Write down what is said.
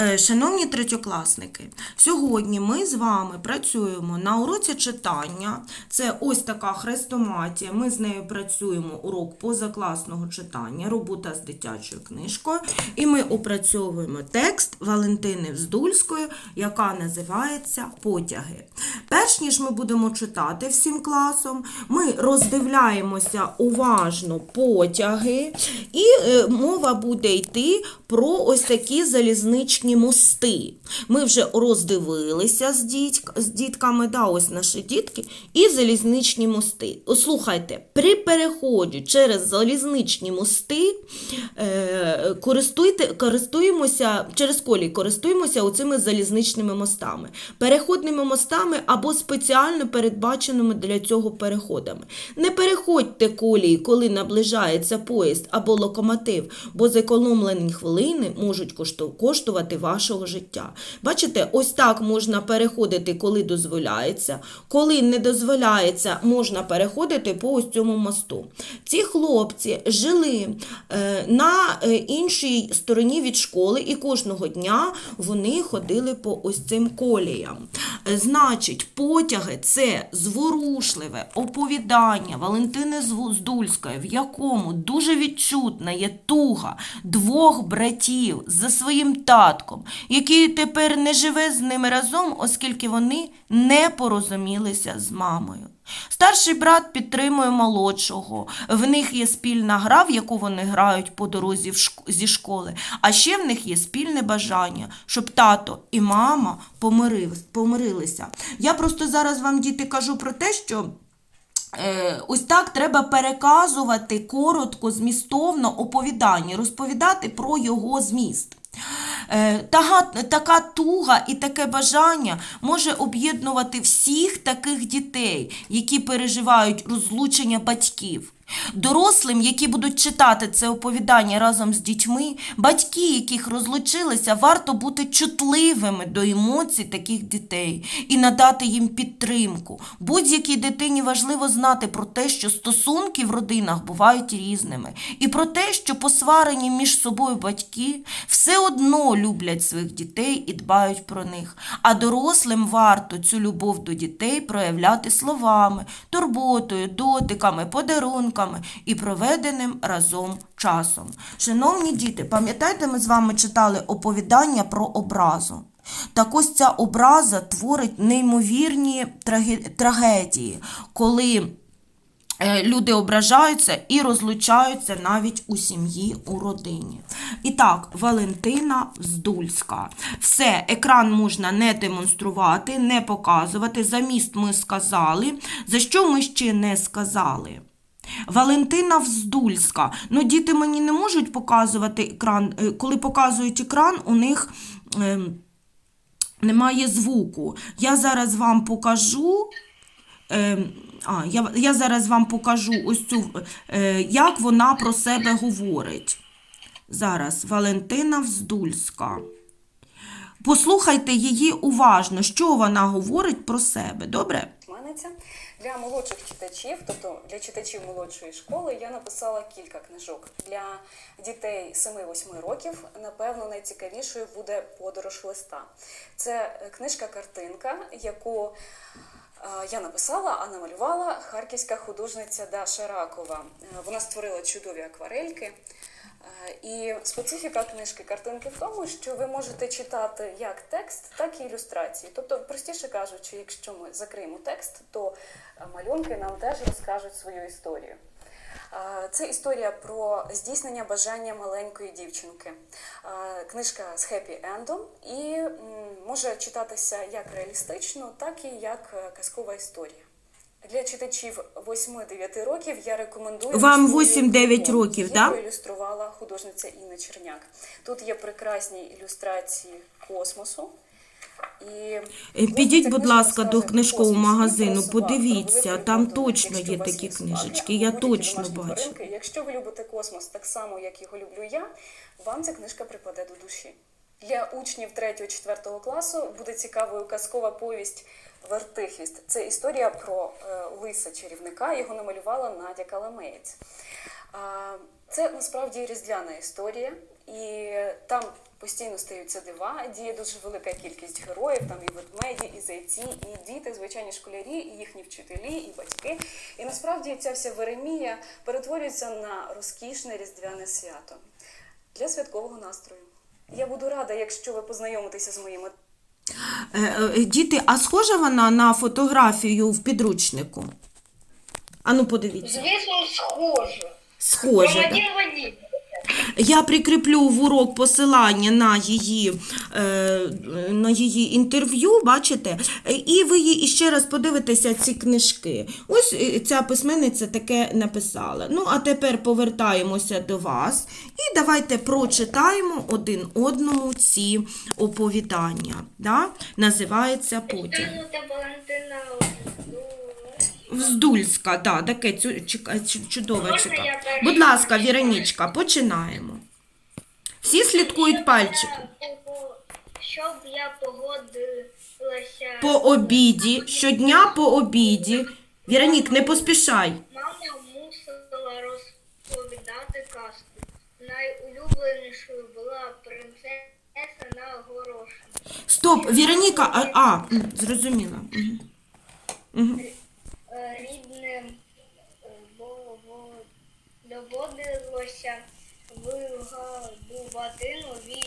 Е, Шановні третьокласники, сьогодні ми з вами працюємо на уроці читання. Це ось така хрестоматія. Ми з нею працюємо урок позакласного читання, робота з дитячою книжкою. І ми опрацьовуємо текст Валентини Вздульської, яка називається Потяги. Перш ніж ми будемо читати всім класом, ми роздивляємося уважно потяги, і е, мова буде йти про ось такі залізничні мости. Ми вже роздивилися з, діть, з дітками, да, ось наші дітки, і залізничні мости. Слухайте, при переході через залізничні мости е, користуйте, користуємося, через колій користуємося оцими залізничними мостами, переходними мостами або спеціально передбаченими для цього переходами. Не переходьте колії, коли наближається поїзд або локомотив, бо зекономлені хвилини можуть коштувати вашого життя. Бачите, ось так можна переходити, коли дозволяється. Коли не дозволяється, можна переходити по ось цьому мосту. Ці хлопці жили е, на е, іншій стороні від школи, і кожного дня вони ходили по ось цим коліям. Е, Значить, потяги це зворушливе оповідання Валентини Здульської, в якому дуже відчутна є туга двох братів за своїм татком, який тепер не живе з ними разом, оскільки вони не порозумілися з мамою. Старший брат підтримує молодшого. В них є спільна гра, в яку вони грають по дорозі зі школи. А ще в них є спільне бажання, щоб тато і мама помирилися. Я просто зараз вам, діти, кажу про те, що. Е, Ось так треба переказувати коротко, змістовно оповідання, розповідати про його зміст. Е, Така, така туга і таке бажання може об'єднувати всіх таких дітей, які переживають розлучення батьків. Дорослим, які будуть читати це оповідання разом з дітьми, батьки, яких розлучилися, варто бути чутливими до емоцій таких дітей і надати їм підтримку. Будь-якій дитині важливо знати про те, що стосунки в родинах бувають різними, і про те, що посварені між собою батьки все одно люблять своїх дітей і дбають про них. А дорослим варто цю любов до дітей проявляти словами, турботою, дотиками, подарунками і проведеним разом часом. Шановні діти, пам'ятаєте, ми з вами читали оповідання про образу. Так ось ця образа творить неймовірні трагедії, коли е, люди ображаються і розлучаються навіть у сім'ї, у родині. І так, Валентина Вздульська. Все, екран можна не демонструвати, не показувати. Заміст ми сказали. За що ми ще не сказали? Валентина Вздульська. Ну, діти мені не можуть показувати екран. Е, Коли показують екран, у них. ем, немає звуку. Я зараз вам покажу. Е, а, я, я зараз вам покажу ось цю, е, як вона про себе говорить. Зараз Валентина Вздульська. Послухайте її уважно, що вона говорить про себе. Добре? Письменниця. Для молодших читачів, тобто для читачів молодшої школи, я написала кілька книжок. Для дітей 7-8 років, напевно, найцікавішою буде подорож листа. Це е, книжка-картинка, яку е, я написала, а намалювала харківська художниця Даша Ракова. Е, Вона створила чудові акварельки. Е, І специфіка книжки картинки в тому, що ви можете читати як текст, так і ілюстрації. Тобто, простіше кажучи, якщо ми закриємо текст, то е, малюнки нам теж розкажуть свою історію. Е, Це історія про здійснення бажання маленької дівчинки. Книжка з хеппі ендом і може читатися як реалістично, так і як казкова історія. Для читачів 8-9 років я рекомендую Вам історію 8-9 років, да? проілюструвала художниця Інна Черняк. Тут є прекрасні ілюстрації космосу. І Е, Підіть, будь ласка, до книжкового магазину, подивіться, там точно є такі книжечки, я точно бачу. Якщо ви любите космос так само, як його люблю я, вам ця книжка припаде до душі. Для учнів 3-4 класу буде цікавою казкова повість Вертихвіст. Це історія про е, лиса чарівника. Його намалювала Надя Каламеєць. Це насправді різдвяна історія, і там постійно стаються дива, діє дуже велика кількість героїв, там і ведмеді, і зайці, і діти, звичайні школярі, і їхні вчителі, і батьки. І насправді ця вся Веремія перетворюється на розкішне різдвяне свято для святкового настрою. Я буду рада, якщо ви познайомитеся з моїми Е, е, Діти, а схожа вона на фотографію в підручнику? Ану, подивіться. Звісно, схоже. Схоже. Там да? один в один. Я прикріплю в урок посилання на її, е, на її інтерв'ю, бачите? І ви її ще раз подивитеся ці книжки. Ось е, ця письменниця таке написала. Ну, а тепер повертаємося до вас і давайте прочитаємо один одному ці оповідання. Да? Називається потяг. Вздульська, да, таке цю, чека- чу- чудове Можна Будь ласка. Віронічка, починаємо. Всі слідкують пальчики. Щоб я погодилася. По обіді, щодня по обіді. Віронік, не поспішай. Мама мусила розповідати казку. Найулюбленішою була принцеса на горошині. Стоп, Віроніка, а, а м, зрозуміла. Мгм. Мгм. Е, Рідним е, бо- доводилося вигадувати нові